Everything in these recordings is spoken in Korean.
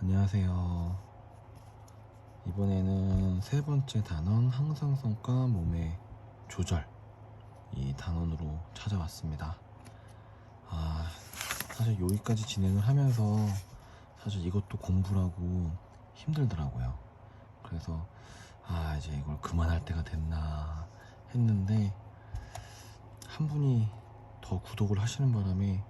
안녕하세요. 이번에는 세 번째 단원 항상성과 몸의 조절 이 단원으로 찾아왔습니다. 아, 사실 여기까지 진행을 하면서 사실 이것도 공부라고 힘들더라고요. 그래서 아, 이제 이걸 그만할 때가 됐나 했는데 한 분이 더 구독을 하시는 바람에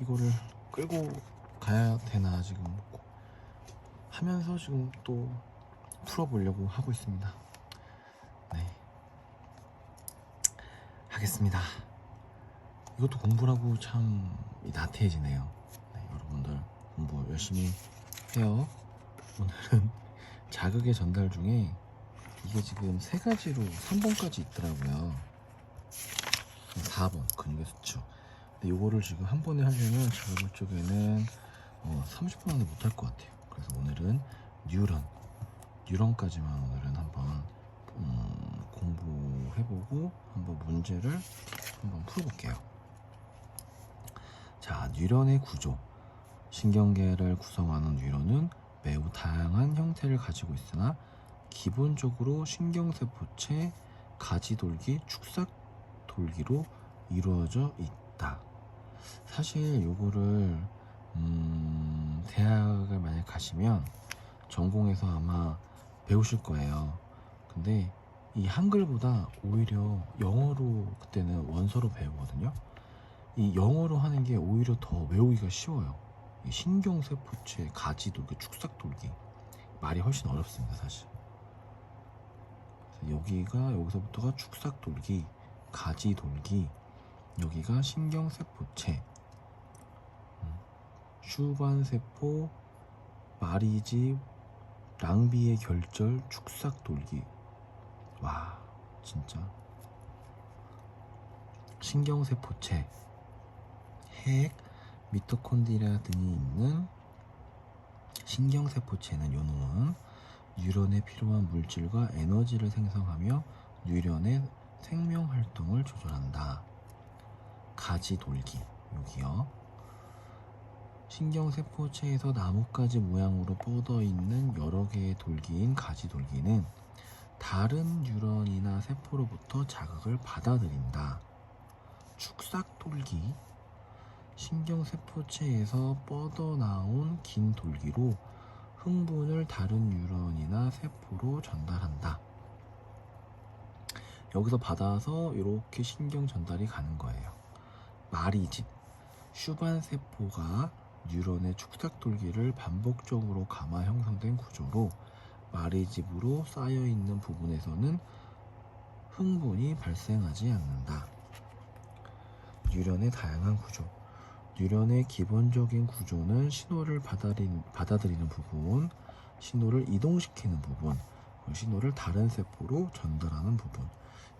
이거를 끌고 가야 되나 지금 하면서 지금 또 풀어보려고 하고 있습니다. 네. 하겠습니다. 이것도 공부라고 참 나태해지네요. 네, 여러분들 공부 열심히 해요. 오늘은 자극의 전달 중에 이게 지금 세 가지로 3번까지 있더라고요. 4번 근육의 수축. 근데 요거를 지금 한 번에 하려면 제가 볼 적에는 어, 30분 안에 못할 것 같아요. 그래서 오늘은 뉴런, 뉴런까지만 오늘은 한번 음, 공부해보고 한번 문제를 한번 풀어볼게요. 자, 뉴런의 구조. 신경계를 구성하는 뉴런은 매우 다양한 형태를 가지고 있으나 기본적으로 신경세포체 가지돌기, 축삭돌기로 이루어져 있다. 사실 요거를 음, 대학을 만약 가시면 전공에서 아마 배우실 거예요. 근데 이 한글보다 오히려 영어로 그때는 원서로 배우거든요. 이 영어로 하는 게 오히려 더 외우기가 쉬워요. 이 신경세포체 가지돌기, 축삭돌기 말이 훨씬 어렵습니다, 사실. 여기가 여기서부터가 축삭돌기, 가지돌기, 여기가 신경세포체, 슈반세포, 마리집, 랑비의 결절, 축삭 돌기. 와, 진짜. 신경세포체, 핵, 미토콘드리아 등이 있는 신경세포체는 요 놈은 뉴런에 필요한 물질과 에너지를 생성하며 뉴런의 생명 활동을 조절한다. 가지 돌기 여기요. 신경세포체에서 나뭇가지 모양으로 뻗어 있는 여러 개의 돌기인 가지 돌기는 다른 뉴런이나 세포로부터 자극을 받아들인다. 축삭 돌기 신경세포체에서 뻗어나온 긴 돌기로 흥분을 다른 뉴런이나 세포로 전달한다. 여기서 받아서 이렇게 신경 전달이 가는 거예요. 마리집 슈반 세포가 뉴런의 축삭 돌기를 반복적으로 감아 형성된 구조로 마리집으로 쌓여 있는 부분에서는 흥분이 발생하지 않는다. 뉴런의 다양한 구조. 뉴런의 기본적인 구조는 신호를 받아들이는, 받아들이는 부분, 신호를 이동시키는 부분, 신호를 다른 세포로 전달하는 부분.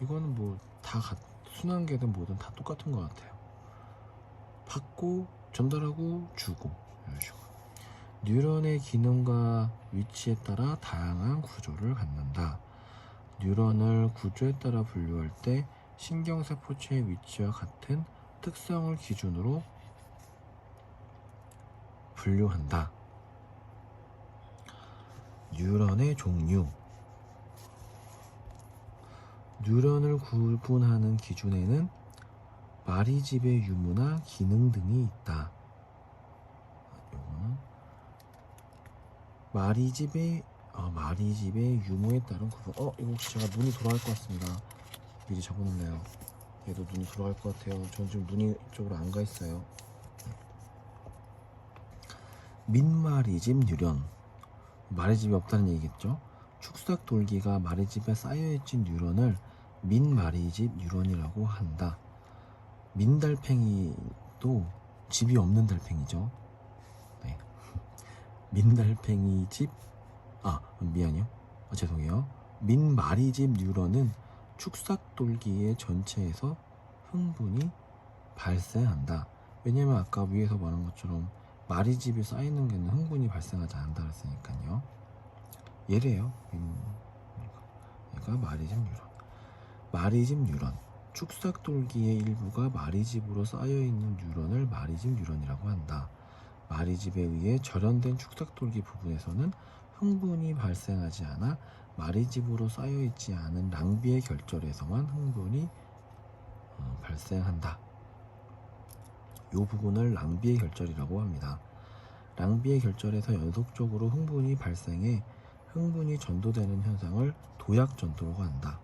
이거는 뭐 다 순환계든 뭐든 다 똑같은 것 같아요. 받고 전달하고 주고 이런 식으로. 뉴런의 기능과 위치에 따라 다양한 구조를 갖는다. 뉴런을 구조에 따라 분류할 때 신경세포체의 위치와 같은 특성을 기준으로 분류한다. 뉴런의 종류 뉴런을 구분하는 기준에는 마리집의 유무나 기능 등이 있다. 요거는 마리집의 아, 마리집의 유무에 따른 구분. 어, 이거 혹시 제가 눈이 돌아갈 것 같습니다. 미리 적어놓네요. 얘도 눈이 돌아갈 것 같아요. 전 지금 눈이 이쪽으로 안 가 있어요. 민마리집 뉴런. 마리집이 없다는 얘기겠죠? 축삭 돌기가 마리집에 쌓여있진 뉴런을 민마리집 뉴런이라고 한다. 민달팽이도 집이 없는 달팽이죠. 네. 민달팽이 집, 아, 미안해요. 아, 죄송해요. 민마리 집 뉴런은 축삭돌기의 전체에서 흥분이 발생한다. 왜냐면 아까 위에서 말한 것처럼 마리집이 쌓이는 게는 흥분이 발생하지 않는다 그랬으니까요. 얘래요. 음, 얘가 마리집 뉴런. 마리집 뉴런. 축삭돌기의 일부가 마리집으로 쌓여있는 뉴런을 마리집 뉴런이라고 한다. 마리집에 의해 절연된 축삭돌기 부분에서는 흥분이 발생하지 않아 마리집으로 쌓여 있지 않은 랑비의 결절에서만 흥분이 어, 발생한다. 이 부분을 랑비의 결절이라고 합니다. 랑비의 결절에서 연속적으로 흥분이 발생해 흥분이 전도되는 현상을 도약 전도라고 한다.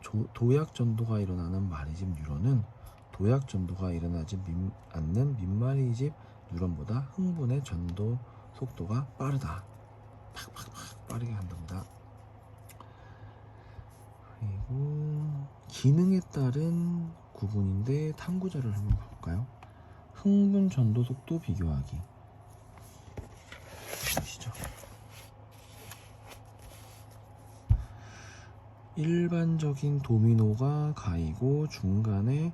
조- 도약 전도가 일어나는 마리집 뉴런은 도약 전도가 일어나지 민- 않는 민마리집 뉴런보다 흥분의 전도 속도가 빠르다. 팍팍팍 빠르게 간답니다. 그리고 기능에 따른 구분인데 탐구자를 한번 볼까요? 흥분 전도 속도 비교하기. 보시죠. 일반적인 도미노가 가이고 중간에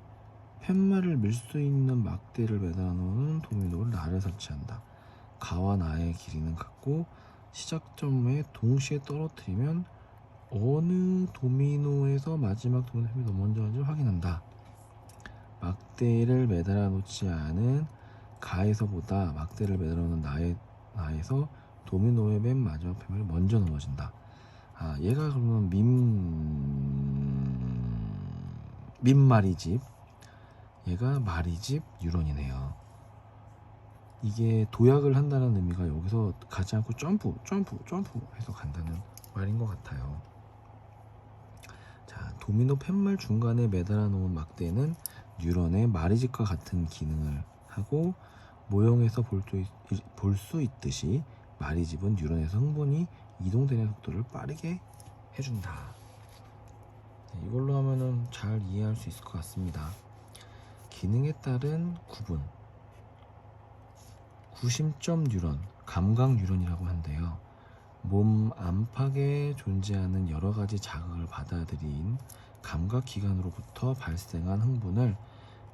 팻말을 밀 수 있는 막대를 매달아 놓은 도미노를 나를 설치한다. 가와 나의 길이는 같고 시작점에 동시에 떨어뜨리면 어느 도미노에서 마지막 도미노 팻이 한지 확인한다. 막대를 매달아 놓지 않은 가에서보다 막대를 매달아 놓은 나의 나에서 도미노의 맨 마지막 팻말이 먼저 넘어진다. 아, 얘가 그러면 민 민마리집 얘가 마리집 유론이네요. 이게 도약을 한다는 의미가 여기서 가지 않고 점프, 점프, 점프 해서 간다는 말인 것 같아요. 자, 도미노 팻말 중간에 매달아 놓은 막대는 뉴런의 마리집과 같은 기능을 하고 모형에서 볼 수 있듯이 마리집은 뉴런에서 흥분이 이동되는 속도를 빠르게 해준다. 네, 이걸로 하면은 잘 이해할 수 있을 것 같습니다. 기능에 따른 구분. 구심점 뉴런, 감각 뉴런이라고 한대요. 몸 안팎에 존재하는 여러 가지 자극을 받아들인 감각 기관으로부터 발생한 흥분을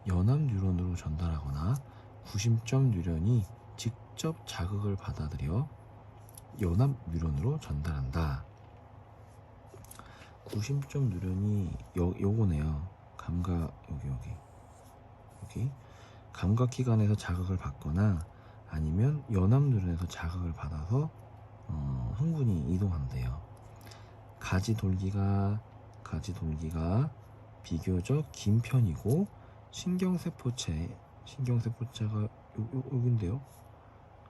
연합 뉴런으로 전달하거나 구심점 뉴런이 직접 자극을 받아들여 연합 뉴런으로 전달한다. 구심점 뉴런이 요, 요거네요. 감각 여기 여기 여기 감각 기관에서 자극을 받거나 아니면 연합 뉴런에서 자극을 받아서 어, 흥분이 이동한대요. 가지 돌기가 가지 돌기가 비교적 긴 편이고 신경세포체 신경세포체가 요, 요, 여긴데요.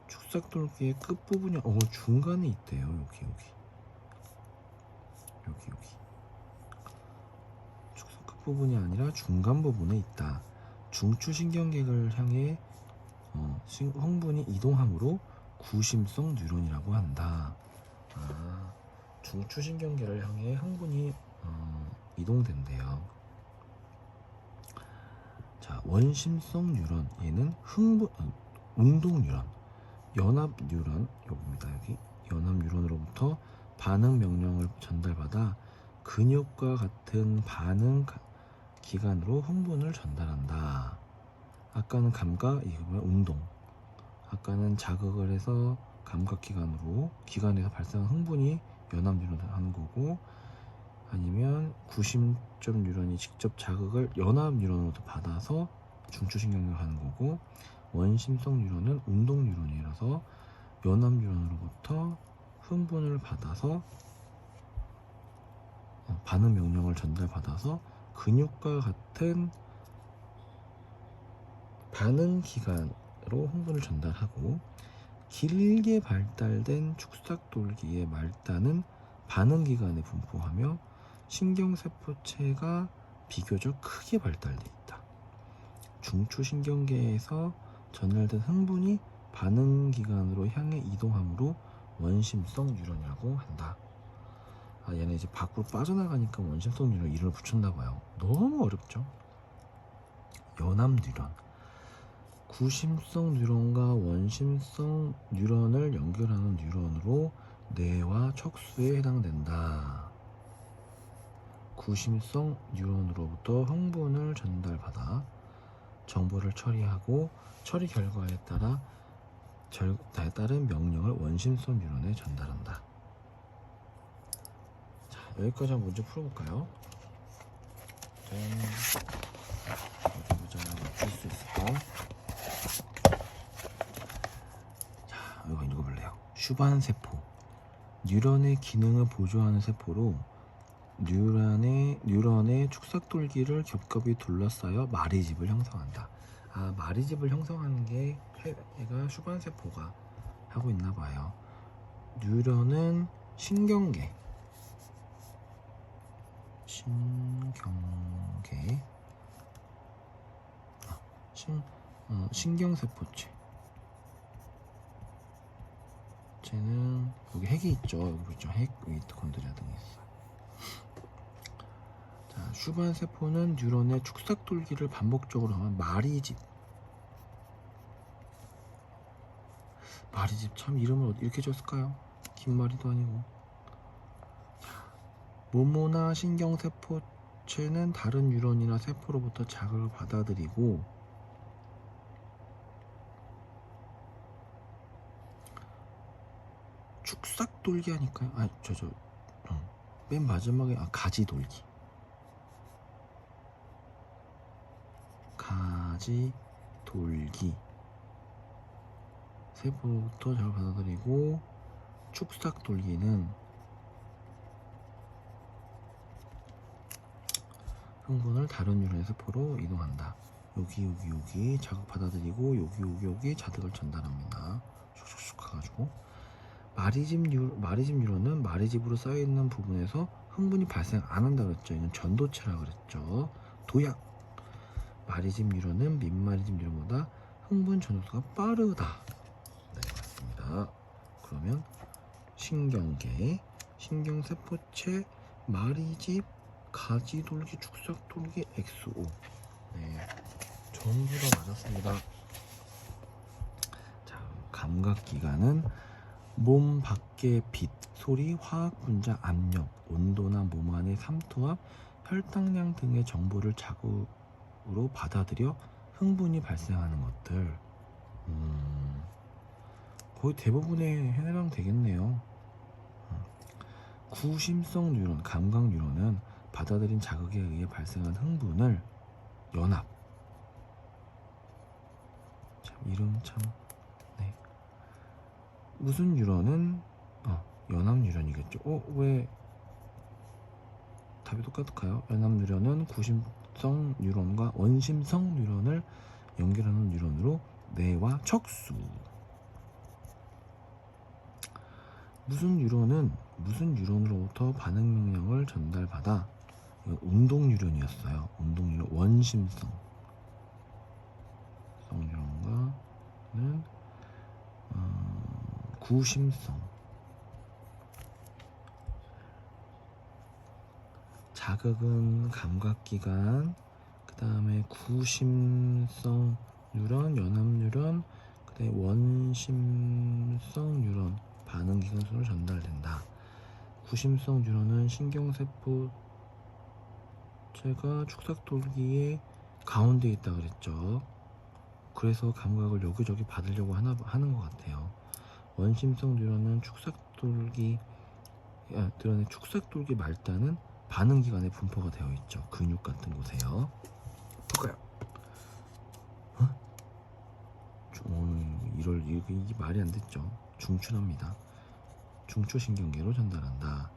축삭돌기의 끝부분이 어 중간에 있대요. 여기 여기. 여기 여기. 축삭 끝부분이 아니라 중간 부분에 있다. 중추신경계를 향해 어, 신- 흥분이 이동하므로 구심성 뉴런이라고 한다. 아, 중추신경계를 향해 흥분이 어, 이동된대요. 자 원심성 뉴런 얘는 흥분 어, 운동 뉴런 연합 뉴런 여기입니다 여기 연합 뉴런으로부터 반응 명령을 전달받아 근육과 같은 반응 가- 기관으로 흥분을 전달한다. 아까는 감각, 이거는 운동. 아까는 자극을 해서 감각 기관으로 기관에서 발생한 흥분이 연합 뉴런을 하는 거고 아니면 구심점 뉴런이 직접 자극을 연합 뉴런으로 받아서 중추신경을 하는 거고 원심성 뉴런은 운동 뉴런이라서 연합 뉴런으로부터 흥분을 받아서 어, 반응 명령을 전달받아서 근육과 같은 반응 기관으로 흥분을 전달하고 길게 발달된 축삭돌기의 말단은 반응 기관에 분포하며 신경세포체가 비교적 크게 발달돼 있다. 중추신경계에서 전달된 흥분이 반응 기관으로 향해 이동하므로 원심성 뉴런이라고 한다. 아, 얘는 이제 밖으로 빠져나가니까 원심성 뉴런 이름을 붙였나 봐요. 너무 어렵죠? 연합 뉴런. 구심성 뉴런과 원심성 뉴런을 연결하는 뉴런으로 뇌와 척수에 해당된다. 구심성 뉴런으로부터 흥분을 전달받아 정보를 처리하고 처리 결과에 따라 절, 에 따른 명령을 원심성 뉴런에 전달한다. 자, 여기까지 한번 문제 풀어볼까요? 짠. 보자. 맞출 수 있을까? 슈반 세포. 뉴런의 기능을 보조하는 세포로 뉴런의 뉴런의 축삭돌기를 겹겹이 둘러싸여 마리집을 형성한다. 아 마리집을 형성하는 게 해- 얘가 슈반 세포가 하고 있나 봐요. 뉴런은 신경계, 신경계, 아, 신 어, 신경세포체. 쟤는 여기 핵이 있죠. 여기 보죠. 핵 미토콘드리아 등이 있어요. 자, 슈반 세포는 뉴런의 축삭 돌기를 반복적으로 하면 마리집. 마리집 참 이름을 이렇게 줬을까요? 긴 마리도 아니고. 자, 모모나 신경 세포체는 다른 뉴런이나 세포로부터 자극을 받아들이고 축삭 돌기 하니까요. 아, 저, 저, 어, 맨 마지막에, 아, 가지 돌기. 가지 돌기. 세포부터 잘 받아들이고, 축삭 돌기는 흥분을 다른 유래의 세포로 이동한다. 여기, 여기, 여기 자극 받아들이고, 여기, 여기, 여기 자극을 전달합니다. 슉슉슉 가가지고. 마리집 유 마리집 유로는 마리집으로 쌓여 있는 부분에서 흥분이 발생 안 한다 그랬죠. 이건 전도체라 그랬죠. 도약. 마리집 유로는 민마리집 유로보다 흥분 전도수가 빠르다. 네, 맞습니다. 그러면 신경계, 신경세포체, 마리집, 가지돌기, 축삭돌기, XO. 네, 전부 다 맞았습니다. 자, 감각기관은 몸 밖의 빛, 소리, 화학 분자, 압력, 온도나 몸 안의 삼투압, 혈당량 등의 정보를 자극 으로 받아들여 흥분이 발생하는 것들. 음, 거의 대부분의 해당 되겠네요. 음. 구심성 뉴런, 감각 뉴런은 받아들인 자극에 의해 발생한 흥분을 연합. 참 이름 참 네. 무슨 유런은 어, 연합 유런이겠죠. 어, 왜 답이 똑같을까요? 연합 유런은 구심 성 뉴런과 원심성 뉴런을 연결하는 뉴런으로 뇌와 척수. 무슨 뉴런은 무슨 뉴런으로부터 반응 명령을 전달받아 운동 뉴런이었어요. 운동 뉴런 원심성 성 뉴런과는 어, 구심성 자극은 감각기관 그 다음에 구심성 뉴런 연합 뉴런 그 다음에 원심성 뉴런 반응 기관으로 전달된다 구심성 뉴런은 신경세포 체가 축삭돌기의 가운데 있다 그랬죠 그래서 감각을 여기저기 받으려고 하나 하는 것 같아요. 원심성 뉴런은 축삭돌기 아, 드러낸 축삭돌기 말단은 반응 기관에 분포가 되어 있죠. 근육 같은 곳에요. 볼까요? 어? 중- 어, 이럴 이게, 이게 말이 안 됐죠. 중추납니다. 중추신경계로 전달한다.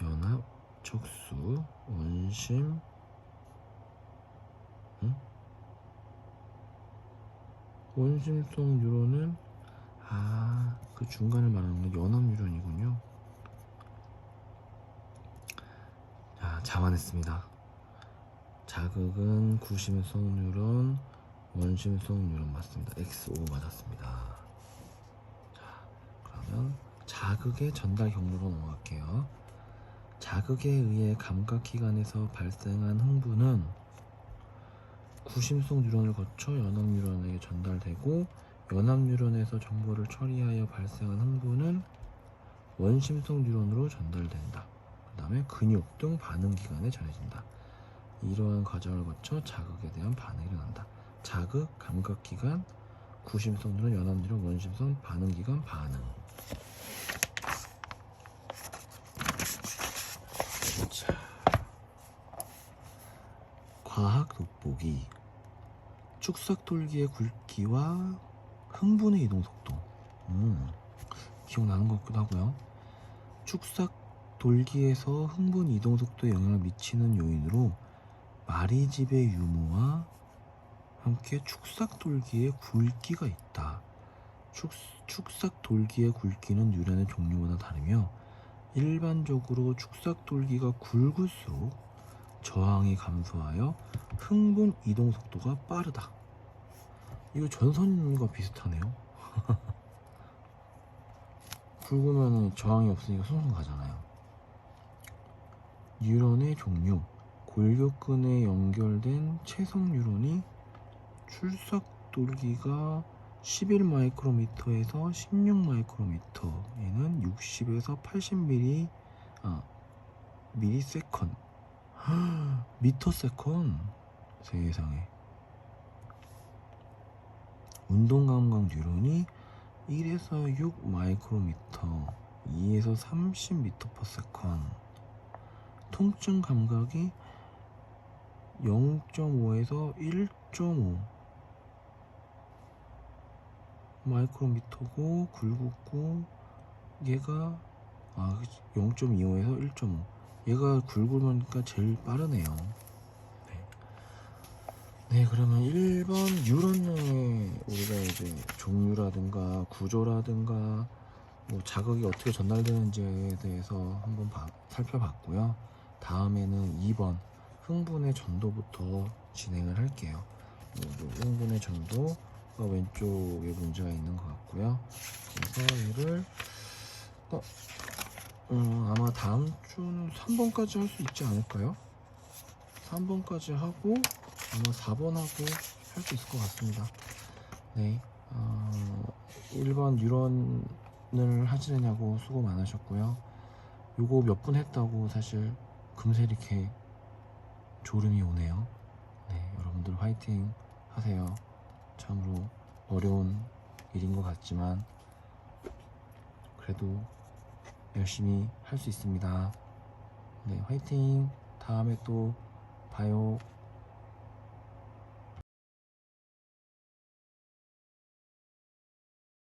연합, 척수, 원심, 응? 원심성 뉴런은 아, 그 중간을 말하는 건 연합 뉴런이군요. 자, 자만했습니다. 자극은 구심성 뉴런, 원심성 뉴런 맞습니다. XO 맞았습니다. 자, 그러면 자극의 전달 경로로 넘어갈게요. 자극에 의해 감각기관에서 발생한 흥분은 구심성 뉴런을 거쳐 연합 뉴런에게 전달되고 연합 뉴런에서 정보를 처리하여 발생한 흥분은 원심성 뉴런으로 전달된다. 그 다음에 근육 등 반응 기관에 전해진다. 이러한 과정을 거쳐 자극에 대한 반응이 일어난다. 자극, 감각 기관, 구심성 뉴런, 연합 뉴런, 원심성 반응 기관 반응. 자, 과학 돋보기. 축삭 돌기의 굵기와 흥분의 이동 속도. 음, 기억나는 것 같기도 하고요. 축삭 돌기에서 흥분 이동 속도에 영향을 미치는 요인으로 마리집의 유무와 함께 축삭 돌기의 굵기가 있다. 축, 축삭 돌기의 굵기는 유란의 종류마다 다르며 일반적으로 축삭 돌기가 굵을수록 저항이 감소하여 흥분 이동 속도가 빠르다. 이거 전선과 비슷하네요. 굵으면 저항이 없으니까 손손 가잖아요. 뉴런의 종류 골격근에 연결된 채성 뉴런이 출석 돌기가 11 마이크로미터에서 16 마이크로미터에는 60에서 80 m 아 미리 세컨. 미터 세컨? 세상에. 운동 감각 뉴런이 1에서 6 마이크로미터 2에서 30 미터 퍼 세컨 통증 감각이 0.5에서 1.5 마이크로미터고 굵고 얘가 아 0.25에서 1.5 얘가 굵으니까 제일 빠르네요. 네, 네 그러면 1번 유런의 우리가 이제 종류라든가 구조라든가 뭐 자극이 어떻게 전달되는지에 대해서 한번 봐- 살펴봤고요 다음에는 2번 흥분의 전도부터 진행을 할게요 어, 요 흥분의 전도가 왼쪽에 문제가 있는 것 같고요 그래서 얘를 어, 음, 아마 다음 주는 3번까지 할 수 있지 않을까요? 3번까지 하고 아마 4번 하고 할 수 있을 것 같습니다. 네, 어, 1번 유런을 하시느냐고 수고 많으셨고요. 요거 몇 분 했다고 사실 금세 이렇게 졸음이 오네요. 네, 여러분들 화이팅 하세요. 참으로 어려운 일인 것 같지만 그래도 열심히 할 수 있습니다. 네, 화이팅! 다음에 또 봐요.